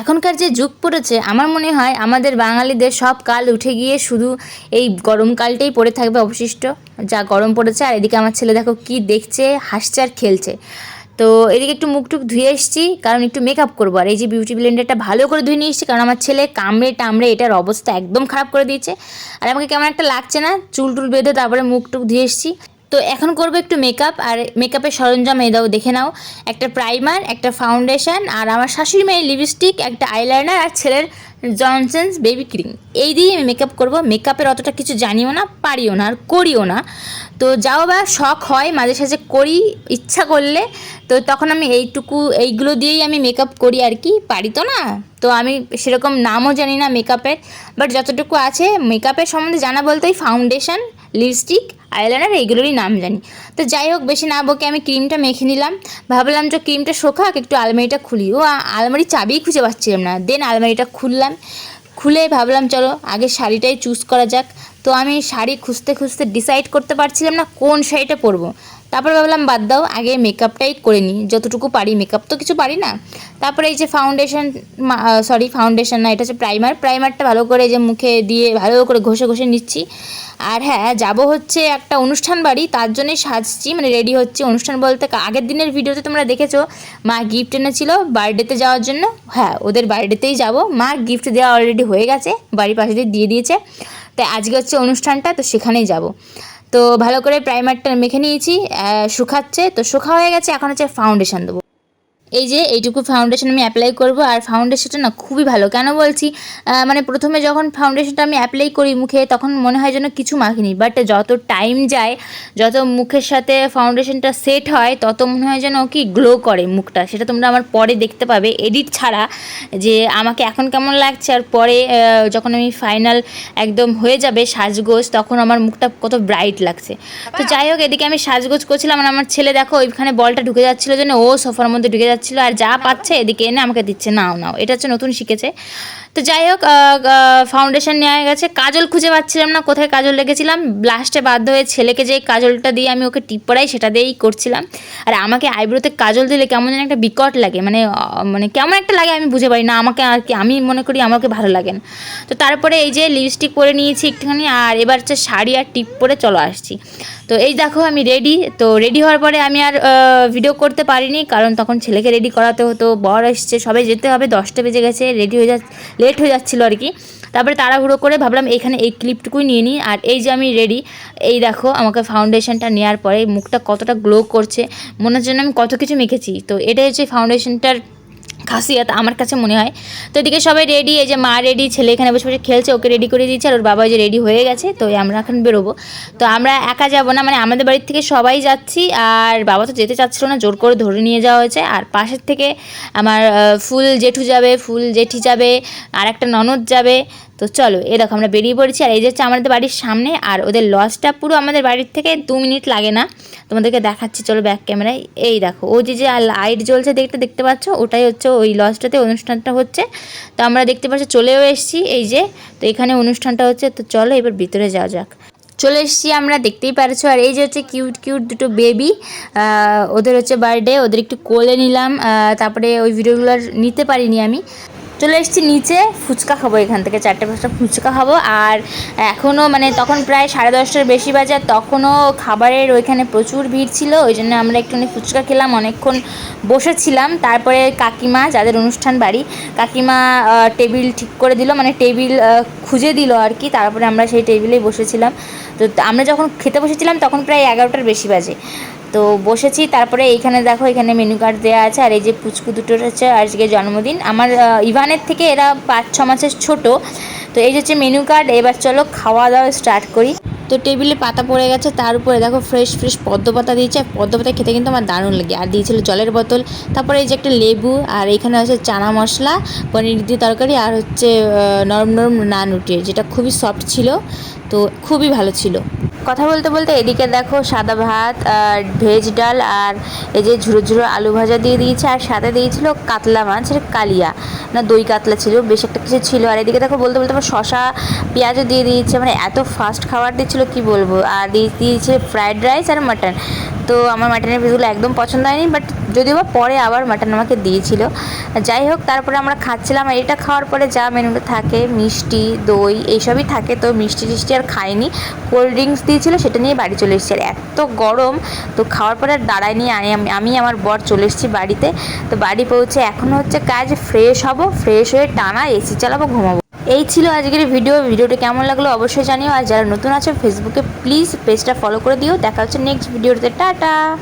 এখনকার যে যুগ পড়েছে, আমার মনে হয় আমাদের বাঙালিদের সব কাল উঠে গিয়ে শুধু এই গরমকালটাই পড়ে থাকবে অবশিষ্ট। যা গরম পড়েছে, আর এদিকে আমার ছেলে দেখো কি দেখছে, হাসছে আর খেলছে। তো এদিকে একটু মুখ টুক ধুয়ে এসেছি, কারণ একটু মেকআপ করব। আর এই যে বিউটি ব্লেন্ডারটা ভালো করে ধুয়ে নিয়ে এসেছি, কারণ আমার ছেলে কামড়ে টামড়ে এটার অবস্থা একদম খারাপ করে দিয়েছে। আর আমাকে কেমন একটা লাগছে না, চুল টুল বেঁধে তারপরে মুখ টুক ধুয়ে এসেছি। তো এখন করব একটু মেকআপ আর মেকআপের সরঞ্জাম এই দাও, দেখে নাও। একটা প্রাইমার একটা ফাউন্ডেশন আর আমার শাশুড়ি মেয়ের লিপস্টিক একটা আইলাইনার আর ছেলের জনসেন্স বেবি ক্রিম এই দিয়ে আমি মেকআপ করব। মেকআপের অতটা কিছু জানিও না, পারিও না, আর করিও না। তো যাও বা, শখ হয়, মাঝে সাঝে করি, ইচ্ছা করলে। তো তখন আমি এইটুকু, এইগুলো দিয়েই আমি মেকআপ করি আর কি। পারি তো না? তো আমি সেরকম নামও জানি না মেকআপের বাট যতটুকু আছে মেকআপের সম্বন্ধে জানা বলতে ওই ফাউন্ডেশন লিপস্টিক, আইলাইনার এইগুলোরই নাম জানি। তো যাই হোক, বেশি না বকে আমি ক্রিমটা মেখে নিলাম। ভাবলাম যে ক্রিমটা শোকাক, একটু আলমারিটা খুলি। ও আলমারি চাবিই খুঁজে পাচ্ছিলাম না। দেন আলমারিটা খুললাম। খুলে ভাবলাম, চলো আগে শাড়িটাই চুজ করা যাক। তো আমি শাড়ি খুঁজতে খুঁজতে ডিসাইড করতে পারছিলাম না কোন শাড়িটা পরবো। তারপর ভাবলাম, বাদ দাও, আগে মেকআপটাই করে নিই। যতটুকু পারি মেকআপ তো কিছু পারি না। তারপরে এই যে ফাউন্ডেশন সরি ফাউন্ডেশন না, এটা হচ্ছে প্রাইমার প্রাইমারটা ভালো করে যে মুখে দিয়ে ভালো করে ঘষে ঘষে নিচ্ছি। আর হ্যাঁ যাব হচ্ছে একটা অনুষ্ঠান বাড়ি, তার জন্যই সাজছি মানে রেডি হচ্ছে অনুষ্ঠান বলতে। আগের দিনের ভিডিওতে তোমরা দেখেছ, মা গিফট এনেছিল বার্থডেতে যাওয়ার জন্য। হ্যাঁ ওদের বার্থডেতেই যাব। মা গিফট দেওয়া অলরেডি হয়ে গেছে, বাড়ির পাশে দিয়ে দিয়েছে। তাই আজকে হচ্ছে অনুষ্ঠানটা, তো সেখানেই যাব। তো ভালো করে প্রাইমারটা মেখে নিয়েছি শুকাচ্ছে, তো শুকা হয়ে গেছে, এখন হচ্ছে ফাউন্ডেশন দেবো। এই যে এইটুকু ফাউন্ডেশন আমি অ্যাপ্লাই করব, আর ফাউন্ডেশনটা না খুবই ভালো। কেন বলছি? মানে প্রথমে যখন ফাউন্ডেশনটা আমি অ্যাপ্লাই করি মুখে, তখন মনে হয় যেন কিছু মাখিনি বাট যত টাইম যায়, যত মুখের সাথে ফাউন্ডেশনটা সেট হয়, তত মনে হয় যেন কি গ্লো করে মুখটা। সেটা তোমরা আমার পরে দেখতে পাবে। এডিট ছাড়া যে আমাকে এখন কেমন লাগছে, আর পরে যখন আমি ফাইনাল একদম হয়ে যাবে সাজগোজ, তখন আমার মুখটা কত ব্রাইট লাগছে। তো যাই হোক, এদিকে আমি সাজগোজ করছিলাম, আর আমার ছেলে দেখো, ওইখানে বলটা ঢুকে যাচ্ছিল যেন, ও সোফার মধ্যে ঢুকে যাচ্ছিল আর যা পাচ্ছে এদিকে এনে আমাকে দিচ্ছে, নাও নাও। এটা হচ্ছে নতুন শিখেছে। তো যাই হোক ফাউন্ডেশন নেওয়া গেছে। কাজল খুঁজে পাচ্ছিলাম না কোথায় কাজল লেগেছিলাম লাস্টে বাধ্য হয়ে ছেলেকে যে কাজলটা দিয়ে আমি ওকে টিপ পড়াই, সেটা দিয়েই করছিলাম। আর আমাকে আইব্রোতে কাজল দিলে কেমন যেন একটা বিকট লাগে। মানে মানে কেমন একটা লাগে আমি বুঝে পারি না। আমাকে আর কি, আমি মনে করি আমাকে ভালো লাগে না। তো তারপরে এই যে লিপস্টিক পরে নিয়েছি একটুখানি, আর এবার হচ্ছে শাড়ি আর টিপ পরে চলো আসছি। তো এই দেখো আমি রেডি তো রেডি হওয়ার পরে আমি আর ভিডিও করতে পারিনি, কারণ তখন ছেলেকে রেডি করাতে হতো, বর এসছে, সবাই যেতে হবে, দশটা বেজে গেছে রেডি হয়ে যা লেট হয়ে যাচ্ছিল আর কি। তারপরে তাড়াহুড়ো করে ভাবলাম এখানে এই ক্লিপটুকুই নিয়ে নিই, আর এই যে আমি রেডি এই দেখো আমাকে ফাউন্ডেশনটা নেওয়ার পরে মুখটা কতটা গ্লো করছে, মনে হচ্ছে আমি কত কিছু মেখেছি। তো এটাই হচ্ছে ফাউন্ডেশনটার খাসিয়াত আমার কাছে মনে হয়। তো এদিকে সবাই রেডি এই যে মা রেডি ছেলে এখানে বসে বসে খেলছে, ওকে রেডি করে দিয়েছে আর ওর বাবা যে রেডি হয়ে গেছে, তো আমরা এখন বেরোবো। তো আমরা একা যাব না মানে আমাদের বাড়ির থেকে সবাই যাচ্ছি, আর বাবা তো যেতে চাচ্ছিল না, জোর করে ধরে নিয়ে যাওয়া হয়েছে, আর পাশের থেকে আমার ফুল জেঠু যাবে, ফুল জেঠি যাবে, আর একটা ননদ যাবে তো চলো, এ দেখো আমরা বেরিয়ে পড়েছি, আর এই যে হচ্ছে আমাদের বাড়ির সামনে, আর ওদের লজটা পুরো আমাদের বাড়ির থেকে দু মিনিট লাগে না। তোমাদেরকে দেখাচ্ছি, চলো ব্যাক ক্যামেরায় এই দেখো ও যে যে লাইট জ্বলছে দেখতে দেখতে পাচ্ছ? ওটাই হচ্ছে ওই লজটাতে অনুষ্ঠানটা হচ্ছে। তো আমরা দেখতে পাচ্ছি, চলেও এসেছি, এই যে, তো এখানে অনুষ্ঠানটা হচ্ছে, তো চলো এবার ভিতরে যাওয়া যাক। চলে এসেছি আমরা, দেখতেই পারছ, আর এই যে হচ্ছে কিউট কিউট দুটো বেবি ওদের হচ্ছে বার্থডে ওদের একটু কোলে নিলাম তারপরে ওই ভিডিওগুলো নিতে পারিনি আমি। চলে এসেছি নিচে, ফুচকা খাব এখান থেকে, চারটে পাঁচটা ফুচকা খাব। আর এখনও মানে তখন প্রায় সাড়ে দশটার বেশি বাজে তখনও খাবারের ওইখানে প্রচুর ভিড় ছিল, ওই জন্য আমরা একটুখানি ফুচকা খেলাম, অনেকক্ষণ বসেছিলাম। তারপরে কাকিমা, যাদের অনুষ্ঠান বাড়ি, কাকিমা টেবিল ঠিক করে দিল মানে টেবিল খুঁজে দিল আর কি, তারপরে আমরা সেই টেবিলেই বসেছিলাম। তো আমরা যখন খেতে বসেছিলাম, তখন প্রায় এগারোটার বেশি বাজে। তো বসেছি, তারপরে এইখানে দেখো, এখানে মেনু কার্ড দেওয়া আছে, আর এই যে পুচকু দুটোর হচ্ছে আজকে জন্মদিন। আমার ইভানের থেকে এরা পাঁচ, ছ মাসের ছোট, তো এই যে হচ্ছে মেনু কার্ড এবার চলো খাওয়া দাওয়া স্টার্ট করি। তো টেবিলে পাতা পড়ে গেছে, তার উপরে দেখো ফ্রেশ ফ্রেশ পদ্ম পাতা দিয়েছে, আর পদ্ম পাতা খেতে কিন্তু আমার দারুণ লাগে। আর দিয়েছিল জলের বোতল, তারপরে এই যে একটা লেবু, আর এখানে হচ্ছে চানা মশলা, পনির দিয়ে তরকারি, আর হচ্ছে নরম নরম নান রুটি, যেটা খুবই সফট ছিল, তো খুবই ভালো ছিল। কথা বলতে বলতে এদিকে দেখো সাদা ভাত আর ভেজ ডাল আর এই যে ঝুরো ঝুরো আলু ভাজা দিয়ে দিয়েছে, আর সাথে দিয়েছিল কাতলা মাছ কালিয়া। না, দই কাতলা ছিল, বেশ একটা কিছু ছিল। আর এদিকে দেখো বলতে বলতে আমার শশা পেঁয়াজও দিয়ে দিয়েছে মানে এত ফাস্ট খাবার দিচ্ছিল, কি বলব? আর দিয়ে দিয়েছে ফ্রায়েড রাইস আর মাটন তো আমার মাটনের পিসগুলো একদম পছন্দ হয়নি বাট যদিও বা পরে আবার মাটন আমাকে দিয়েছিল। যাই হোক, তারপরে আমরা খাচ্ছিলাম আর এটা খাওয়ার পরে যা মেনুটা থাকে, মিষ্টি, দই, এইসবই থাকে তো মিষ্টি টিষ্টি আর খাইনি। কোল্ড ড্রিঙ্কস দিয়েছিল, সেটা নিয়ে বাড়ি চলে এসেছি। আর এত গরম, তো খাওয়ার পরে আর দাঁড়ায়নি আমি- আমি আমার বর চলে এসেছি বাড়িতে। তো বাড়ি পৌঁছে এখন হচ্ছে কাজ ফ্রেশ হব ফ্রেশ হয়ে টানা এসি চালাবো, ঘুমাবো। এই ছিল আজকের ভিডিও ভিডিওটা কেমন লাগল অবশ্যই জানিও। আর যারা নতুন আছো ফেসবুকে প্লিজ পেজটা ফলো করে দিও। দেখা হচ্ছে নেক্সট ভিডিওতে টাটা!